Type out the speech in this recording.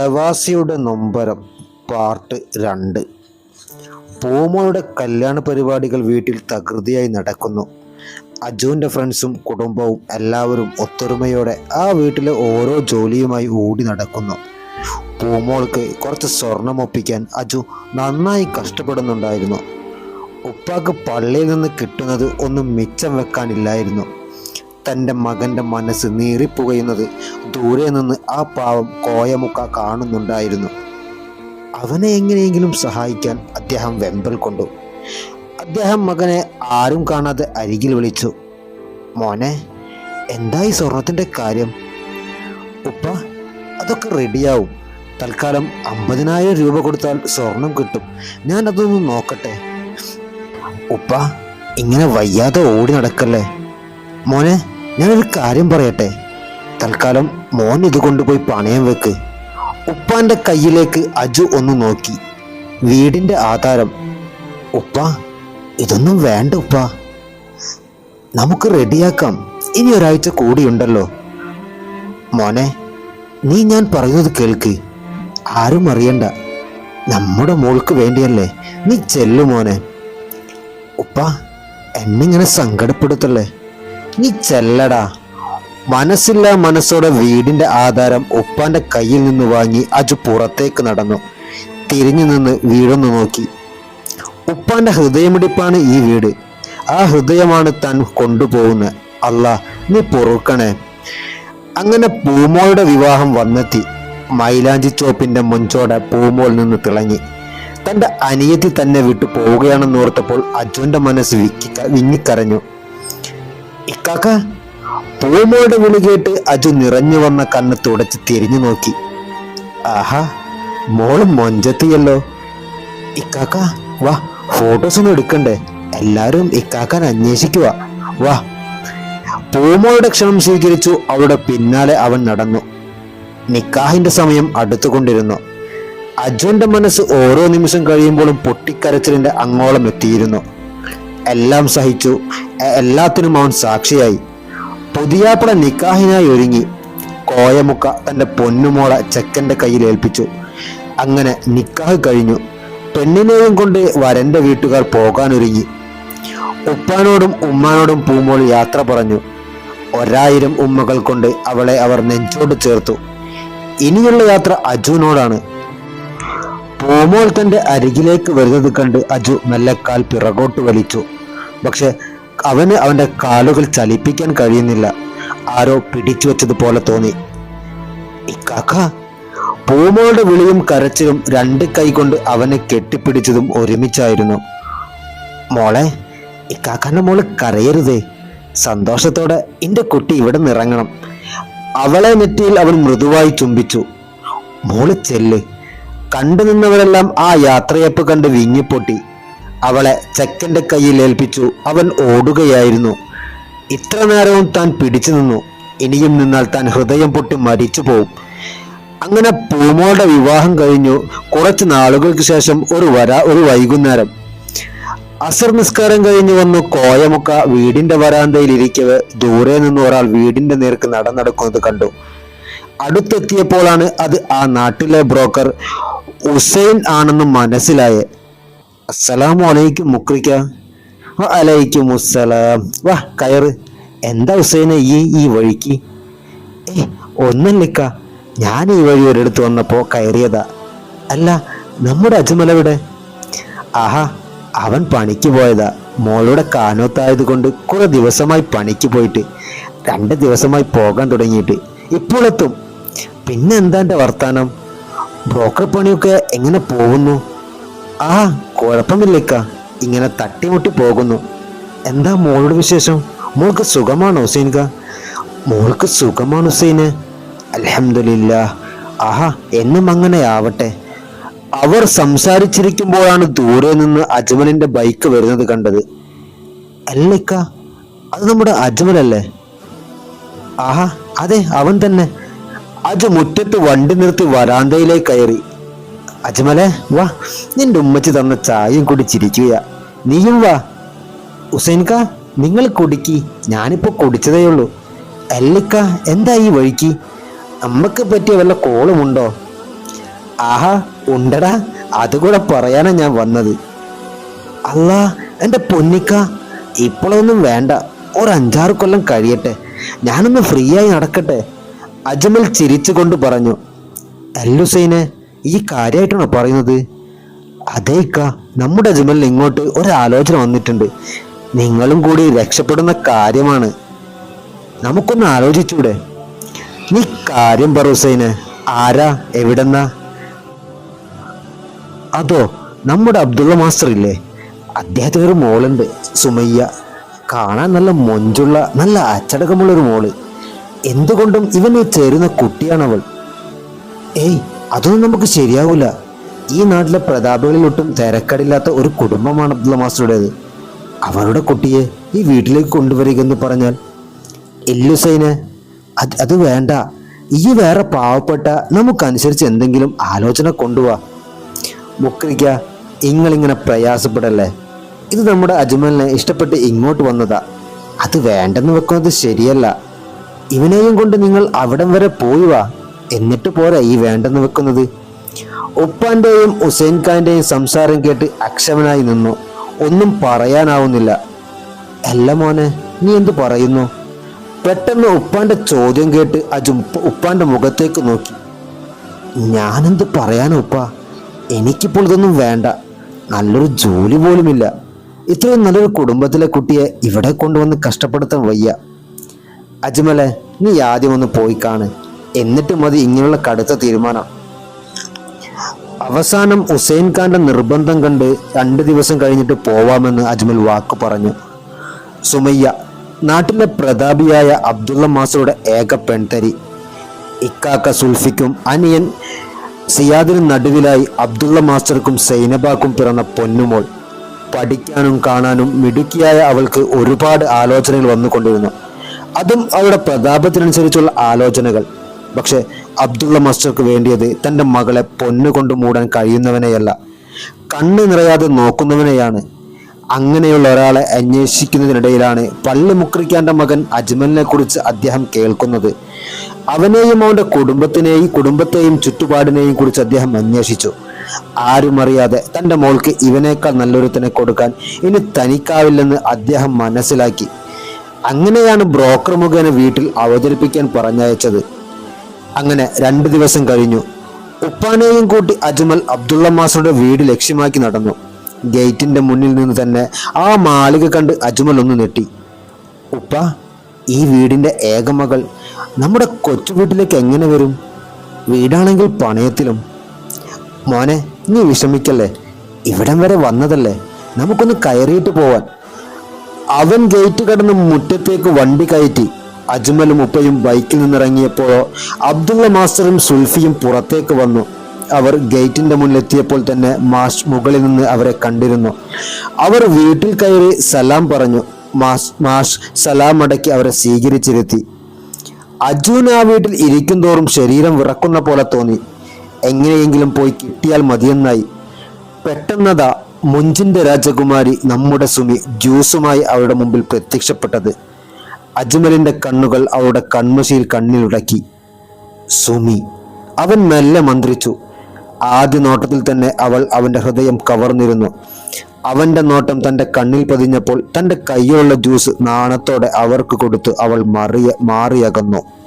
പ്രവാസിയുടെ നൊമ്പരം പാർട്ട് രണ്ട്. പൂമോയുടെ കല്യാണ പരിപാടികൾ വീട്ടിൽ തകൃതിയായി നടക്കുന്നു. അജുവിന്റെ ഫ്രണ്ട്സും കുടുംബവും എല്ലാവരും ഒത്തൊരുമയോടെ ആ വീട്ടിലെ ഓരോ ജോലിയുമായി ഓടി നടക്കുന്നു. പൂമോൾക്ക് കുറച്ച് സ്വർണം ഒപ്പിക്കാൻ അജു നന്നായി കഷ്ടപ്പെടുന്നുണ്ടായിരുന്നു. ഉപ്പാക്ക് പള്ളിയിൽ നിന്ന് കിട്ടുന്നത് ഒന്നും മിച്ചം വെക്കാനില്ലായിരുന്നു. തന്റെ മകന്റെ മനസ്സ് നീറിപ്പുകയുന്നത് ദൂരെ നിന്ന് ആ പാവം കോയമുക്ക കാണുന്നുണ്ടായിരുന്നു. അവനെ എങ്ങനെയെങ്കിലും സഹായിക്കാൻ അദ്ദേഹം വെമ്പൽ കൊണ്ടു. അദ്ദേഹം മകനെ ആരും കാണാതെ അരികിൽ വിളിച്ചു. മോനെ എന്തായി സ്വർണത്തിന്റെ കാര്യം? ഉപ്പ അതൊക്കെ റെഡിയാവും. തൽക്കാലം അമ്പതിനായിരം രൂപ കൊടുത്താൽ സ്വർണം കിട്ടും. ഞാൻ അതൊന്ന് നോക്കട്ടെ. ഉപ്പ ഇങ്ങനെ വയ്യാതെ ഓടി നടക്കല്ലേ? മോനെ ഞാനൊരു കാര്യം പറയട്ടെ? തൽക്കാലം മോൻ ഇത് കൊണ്ടുപോയി പണയം വെക്ക്. ഉപ്പാന്റെ കയ്യിലേക്ക് അജു ഒന്ന് നോക്കി. വീടിന്റെ ആധാരം. ഉപ്പ ഇതൊന്നും വേണ്ട ഉപ്പ. നമുക്ക് റെഡിയാക്കാം. ഇനി ഒരാഴ്ച കൂടിയുണ്ടല്ലോ. മോനെ നീ ഞാൻ പറയുന്നത് കേൾക്ക്. ആരും അറിയണ്ട. നമ്മുടെ മോൾക്ക് വേണ്ടിയല്ലേ നീ ചെല്ലു മോനെ. ഉപ്പ എന്നിങ്ങനെ സങ്കടപ്പെടുത്തല്ലേ? നീ ചെല്ലടാ മനസ്സില്ല മനസ്സോടെ വീടിന്റെ ആധാരം ഉപ്പാന്റെ കയ്യിൽ നിന്ന് വാങ്ങി അജു പുറത്തേക്ക് നടന്നു. തിരിഞ്ഞു നിന്ന് വീടൊന്ന് നോക്കി. ഉപ്പാന്റെ ഹൃദയമിടിപ്പാണ് ഈ വീട്. ആ ഹൃദയമാണ് താൻ കൊണ്ടുപോകുന്നത്. അല്ല നീ പൊറുക്കണേ. അങ്ങനെ പൂമോളുടെ വിവാഹം വന്നെത്തി. മൈലാഞ്ചി ചോപ്പിന്റെ മുൻചോടെ പൂമോൾ നിന്ന് തിളങ്ങി. തന്റെ അനിയത്തി തന്നെ വിട്ടു പോവുകയാണെന്ന് ഓർത്തപ്പോൾ അജുവിന്റെ മനസ്സ് വിക്കി വിങ്ങിക്കരഞ്ഞു. ഇക്കാക്ക? പൂമോയുടെ വിളി കേട്ട് അജു നിറഞ്ഞു വന്ന കണ്ണ് തുടച്ച് തിരിഞ്ഞു നോക്കി. ആഹാ മോൾ മൊഞ്ചത്തിയല്ലോ. ഇക്കാക്ക വാ ഫോട്ടോസ് ഒന്നും എടുക്കണ്ടേ? എല്ലാരും ഇക്കാക്കാൻ അന്വേഷിക്കുക വാ. പൂമോയുടെ ക്ഷണം സ്വീകരിച്ചു അവിടെ പിന്നാലെ അവൻ നടന്നു. നിക്കാഹിന്റെ സമയം അടുത്തുകൊണ്ടിരുന്നു. അജുവിന്റെ മനസ്സ് ഓരോ നിമിഷം കഴിയുമ്പോഴും പൊട്ടിക്കരച്ചിലിന്റെ അങ്ങോളം എത്തിയിരുന്നു. എല്ലാം സഹിച്ചു. എല്ലാത്തിനും അവൻ സാക്ഷിയായി. പുതിയാപ്പുഴ നിക്കാഹിനായി ഒരുങ്ങി കോയമുക്ക തന്റെ പൊന്നുമോളെ ചെക്കന്റെ കയ്യിൽ ഏൽപ്പിച്ചു. അങ്ങനെ നിക്കാഹ് കഴിഞ്ഞു. പെണ്ണിനെയും കൊണ്ട് വരന്റെ വീട്ടുകാർ പോകാനൊരുങ്ങി. ഉപ്പാനോടും ഉമ്മാനോടും പൂമോൾ യാത്ര പറഞ്ഞു. ഒരായിരം ഉമ്മകൾ കൊണ്ട് അവളെ അവർ നെഞ്ചോട് ചേർത്തു. ഇനിയുള്ള യാത്ര അജുവിനോടാണ്. പൂമോൾ തന്റെ അരികിലേക്ക് വരുന്നത് കണ്ട് അജു മെല്ലെ കാൽ പിറകോട്ട് വലിച്ചു. പക്ഷെ അവന് അവന്റെ കാലുകൾ ചലിപ്പിക്കാൻ കഴിയുന്നില്ല. ആരോ പിടിച്ചു വെച്ചതുപോലെ തോന്നി. ഇക്കാക്ക പൂമോളുടെ വിളിയും കരച്ചിലും രണ്ട് കൈ കൊണ്ട് അവനെ കെട്ടിപ്പിടിച്ചതും ഒരുമിച്ചായിരുന്നു. മോളെ ഇക്കാക്കാന്റെ മോൾ കരയരുതേ. സന്തോഷത്തോടെ എന്റെ കുട്ടി ഇവിടെ നിറങ്ങണം. അവളെ നെറ്റിയിൽ അവൻ മൃദുവായി ചുംബിച്ചു. മോൾ ചെല്ല്. കണ്ടു നിന്നവരെല്ലാം ആ യാത്രയപ്പ് കണ്ട് വിങ്ങിപ്പൊട്ടി. അവളെ ചെക്കന്റെ കയ്യിൽ ഏൽപ്പിച്ചു. അവൻ ഓടുകയായിരുന്നു. ഇത്ര നേരവും താൻ പിടിച്ചു നിന്നു. ഇനിയും നിന്നാൽ താൻ ഹൃദയം പൊട്ടി മരിച്ചു പോവും. അങ്ങനെ പൂമോളുടെ വിവാഹം കഴിഞ്ഞു. കുറച്ച് നാളുകൾക്ക് ശേഷം ഒരു വര ഒരു വൈകുന്നേരം. അസർ നിസ്കാരം കഴിഞ്ഞു വന്നു. കോയമുക്ക വീടിന്റെ വരാന്തയിൽ ഇരിക്കവെ ദൂരെ നിന്ന് ഒരാൾ വീടിന്റെ നേർക്ക് നടന്നടക്കുന്നത് കണ്ടു. അടുത്തെത്തിയപ്പോഴാണ് അത് ആ നാട്ടിലെ ബ്രോക്കർ ഉസൈൻ ആണെന്ന് മനസ്സിലായേ. അസ്സലാമു അലൈക്കും മുക്രിക്ക. "വ അലൈക്കും അസ്സലാം വാ കയറ്. എന്താ ഹുസൈന ഈ ഈ വഴിക്ക്? ഏ ഒന്നല്ലിക്ക ഞാൻ ഈ വഴി ഒരിടത്ത് വന്നപ്പോ കയറിയതാ. അല്ല നമ്മുടെ അജ്മലവിടെ ആഹാ അവൻ പണിക്ക് പോയതാ. മോളുടെ കാനോത്തായത് കൊണ്ട് കുറെ ദിവസമായി പണിക്ക് പോയിട്ട് രണ്ട് ദിവസമായി പോകാൻ തുടങ്ങിയിട്ട് ഇപ്പോഴെത്തും പിന്നെ എന്താ എന്റെ വർത്താനം? ബ്രോക്കർ പണിയൊക്കെ എങ്ങനെ പോകുന്നു? ആ കുഴപ്പമില്ലേക്ക. ഇങ്ങനെ തട്ടിമുട്ടി പോകുന്നു. എന്താ മോളുടെ വിശേഷം? മോൾക്ക് സുഖമാണോ ഹുസൈൻക? മോൾക്ക് സുഖമാണ് ഹുസൈന്. അലഹമില്ല ആഹാ എന്നും അങ്ങനെ ആവട്ടെ അവർ സംസാരിച്ചിരിക്കുമ്പോഴാണ് ദൂരെ നിന്ന് അജ്മലിന്റെ ബൈക്ക് വരുന്നത് കണ്ടത്. അല്ലേക്ക അത് നമ്മുടെ അജ്മലല്ലേ? ആഹാ അതെ അവൻ തന്നെ. അത് മുറ്റത്ത് വണ്ടി നിർത്തി വരാന്തയിലേക്ക് കയറി. അജ്മലെ വാ. നിന്റെ ഉമ്മച്ചി തന്ന ചായയും കുടിച്ചിരിക്കുക നീയും വാ. ഹുസൈൻക നിങ്ങൾ കുടിക്കി. ഞാനിപ്പോ കുടിച്ചതേ ഉള്ളൂ. അല്ലിക്ക എന്താ ഈ വഴിക്ക്? അമ്മയ്ക്ക് പറ്റിയ വല്ല കോളുമുണ്ടോ? ആഹാ ഉണ്ടടാ. അതുകൂടെ പറയാനാ ഞാൻ വന്നത്. അല്ല എന്റെ പൊന്നിക്ക. ഇപ്പോഴൊന്നും വേണ്ട. ഒരു അഞ്ചാറ് കൊല്ലം കഴിയട്ടെ. ഞാനൊന്ന് ഫ്രീ ആയി നടക്കട്ടെ. അജ്മൽ ചിരിച്ചുകൊണ്ട് പറഞ്ഞു. അല്ലുസൈനെ ഈ കാര്യമായിട്ടാണോ പറയുന്നത്? അതേ ഇക്ക നമ്മുടെ അജ്മലിന് ഇങ്ങോട്ട് ഒരാലോചന വന്നിട്ടുണ്ട്. നിങ്ങളും കൂടി രക്ഷപ്പെടുന്ന കാര്യമാണ്. നമുക്കൊന്ന് ആലോചിച്ചൂടെ. നീ കാര്യം പറ ഹുസൈന്. ആരാ? എവിടെന്നാ? അതോ നമ്മുടെ അബ്ദുള്ള മാസ്റ്റർ ഇല്ലേ? അദ്ദേഹത്തിന് ഒരു മോളുണ്ട് സുമയ്യ. കാണാൻ നല്ല മൊഞ്ചുള്ള നല്ല അച്ചടക്കമുള്ള ഒരു മോൾ. എന്തുകൊണ്ടും ഇവന് ചേരുന്ന കുട്ടിയാണവൾ. ഏയ് അതൊന്നും നമുക്ക് ശരിയാവില്ല ഈ നാട്ടിലെ പ്രതാപികളിലൊട്ടും തിരക്കടില്ലാത്ത ഒരു കുടുംബമാണ് അബ്ദുള്ള മാസ്റ്ററുടേത്. അവരുടെ കുട്ടിയെ ഈ വീട്ടിലേക്ക് കൊണ്ടുവരിക എന്ന് പറഞ്ഞാൽ എല്ലുസൈന് അത് അത് വേണ്ട. ഈ വേറെ പാവപ്പെട്ട നമുക്കനുസരിച്ച് എന്തെങ്കിലും ആലോചന കൊണ്ടുപോവാ മുക്രിക്ക ഇങ്ങളിങ്ങനെ പ്രയാസപ്പെടല്ലേ? ഇത് നമ്മുടെ അജ്മലിനെ ഇഷ്ടപ്പെട്ട് ഇങ്ങോട്ട് വന്നതാ. അത് വേണ്ടെന്ന് വെക്കുന്നത് ശരിയല്ല. ഇവനെയും കൊണ്ട് നിങ്ങൾ അവിടം വരെ പോയി വാ. എന്നിട്ട് പോരാ ഈ വേണ്ടെന്ന് വെക്കുന്നത്? ഉപ്പാന്റെയും ഹുസൈൻ ഖാന്റെയും സംസാരം കേട്ട് അക്ഷമനായി നിന്നു. ഒന്നും പറയാനാവുന്നില്ല. അല്ല മോനെ നീ എന്ത് പറയുന്നു? പെട്ടെന്ന് ഉപ്പാന്റെ ചോദ്യം കേട്ട് അജു ഉപ്പ- ഉപ്പാന്റെ മുഖത്തേക്ക് നോക്കി. ഞാനെന്ത് പറയാനാ ഉപ്പ? എനിക്കിപ്പോൾ ഇതൊന്നും വേണ്ട. നല്ലൊരു ജോലി പോലുമില്ല. ഇത്രയും നല്ലൊരു കുടുംബത്തിലെ കുട്ടിയെ ഇവിടെ കൊണ്ടുവന്ന് കഷ്ടപ്പെടുത്താൻ വയ്യ. അജ്മലെ നീ ആദ്യം ഒന്ന് പോയി കാണ്. എന്നിട്ട് മതി ഇങ്ങനെയുള്ള കടുത്ത തീരുമാനം. അവസാനം ഹുസൈൻ ഖാന്റെ നിർബന്ധം കണ്ട് രണ്ട് ദിവസം കഴിഞ്ഞിട്ട് പോവാമെന്ന് അജ്മൽ വാക്ക് പറഞ്ഞു. സുമയ്യ നാട്ടിലെ പ്രതാപിയായ അബ്ദുള്ള മാസ്റ്ററുടെ ഏക പെൺതരി. ഇക്കാക്ക സുൽഫിക്കും അനിയൻ സിയാദിനും നടുവിലായി അബ്ദുള്ള മാസ്റ്റർക്കും സൈനബാക്കും പിറന്ന പൊന്നുമോൾ. പഠിക്കാനും കാണാനും മിടുക്കിയായ അവൾക്ക് ഒരുപാട് ആലോചനകൾ വന്നുകൊണ്ടിരുന്നു. അതും അവരുടെ പ്രതാപത്തിനനുസരിച്ചുള്ള ആലോചനകൾ. പക്ഷെ അബ്ദുള്ള മാസ്റ്റർക്ക് വേണ്ടിയത് തന്റെ മകളെ പൊന്നുകൊണ്ട് മൂടാൻ കഴിയുന്നവനെയല്ല. കണ്ണ് നിറയാതെ നോക്കുന്നവനെയാണ്. അങ്ങനെയുള്ള ഒരാളെ അന്വേഷിക്കുന്നതിനിടയിലാണ് പള്ളി മുക്രിക്കാന്റെ മകൻ അജ്മലിനെ കുറിച്ച് അദ്ദേഹം കേൾക്കുന്നത്. അവനെയും അവന്റെ കുടുംബത്തിനെയും കുടുംബത്തെയും ചുറ്റുപാടിനെയും കുറിച്ച് അദ്ദേഹം അന്വേഷിച്ചു. ആരും അറിയാതെ തന്റെ മോൾക്ക് ഇവനേക്കാൾ നല്ലൊരുത്തനെ കൊടുക്കാൻ ഇനി തനിക്കാവില്ലെന്ന് അദ്ദേഹം മനസ്സിലാക്കി. അങ്ങനെയാണ് ബ്രോക്കർ മുഖേന വീട്ടിൽ അവതരിപ്പിക്കാൻ പറഞ്ഞയച്ചത്. അങ്ങനെ രണ്ട് ദിവസം കഴിഞ്ഞു. ഉപ്പാനെയും കൂട്ടി അജ്മൽ അബ്ദുള്ള മാസ്റ്ററുടെ വീട് ലക്ഷ്യമാക്കി നടന്നു. ഗേറ്റിന്റെ മുന്നിൽ നിന്ന് തന്നെ ആ മാളിക കണ്ട് അജ്മൽ ഒന്ന് നെട്ടി ഉപ്പ ഈ വീടിന്റെ ഏകമകൾ നമ്മുടെ കൊച്ചു വീട്ടിലേക്ക് എങ്ങനെ വരും? വീടാണെങ്കിൽ പണയത്തിലും. മോനെ നീ വിഷമിക്കല്ലേ? ഇവിടം വരെ വന്നതല്ലേ? നമുക്കൊന്ന് കയറിയിട്ട് പോവാൻ. അവൻ ഗേറ്റ് കടന്ന് മുറ്റത്തേക്ക് വണ്ടി കയറ്റി. അജ്മലും ഉപ്പയും ബൈക്കിൽ നിന്നിറങ്ങിയപ്പോഴോ അബ്ദുള്ള മാസ്റ്ററും സുൽഫിയും പുറത്തേക്ക് വന്നു. അവർ ഗേറ്റിന്റെ മുന്നിലെത്തിയപ്പോൾ തന്നെ മാഷ് മുകളിൽ നിന്ന് അവരെ കണ്ടിരുന്നു. അവർ വീട്ടിൽ കയറി സലാം പറഞ്ഞു. മാഷ് മാഷ് സലാം അടക്കി അവരെ സ്വീകരിച്ചിരുത്തി. അജുവിന് ആ വീട്ടിൽ ഇരിക്കും തോറും ശരീരം വിറക്കുന്ന പോലെ തോന്നി. എങ്ങനെയെങ്കിലും പോയി കിട്ടിയാൽ മതിയെന്നായി. പെട്ടെന്നതാ മുഞ്ചിന്റെ രാജകുമാരി നമ്മുടെ സുമി ജ്യൂസുമായി അവരുടെ മുമ്പിൽ പ്രത്യക്ഷപ്പെട്ടത്. അജ്മലിന്റെ കണ്ണുകൾ അവളുടെ കൺമശിയിൽ കണ്ണിലുടക്കി. സുമി അവൻ മെല്ലെ മന്ത്രിച്ചു. ആദ്യ നോട്ടത്തിൽ തന്നെ അവൾ അവന്റെ ഹൃദയം കവർന്നിരുന്നു. അവന്റെ നോട്ടം തന്റെ കണ്ണിൽ പതിഞ്ഞപ്പോൾ തന്റെ കൈയുള്ള ജ്യൂസ് നാണത്തോടെ അവർക്ക് കൊടുത്ത് അവൾ മറിയ മാറിയകന്നു.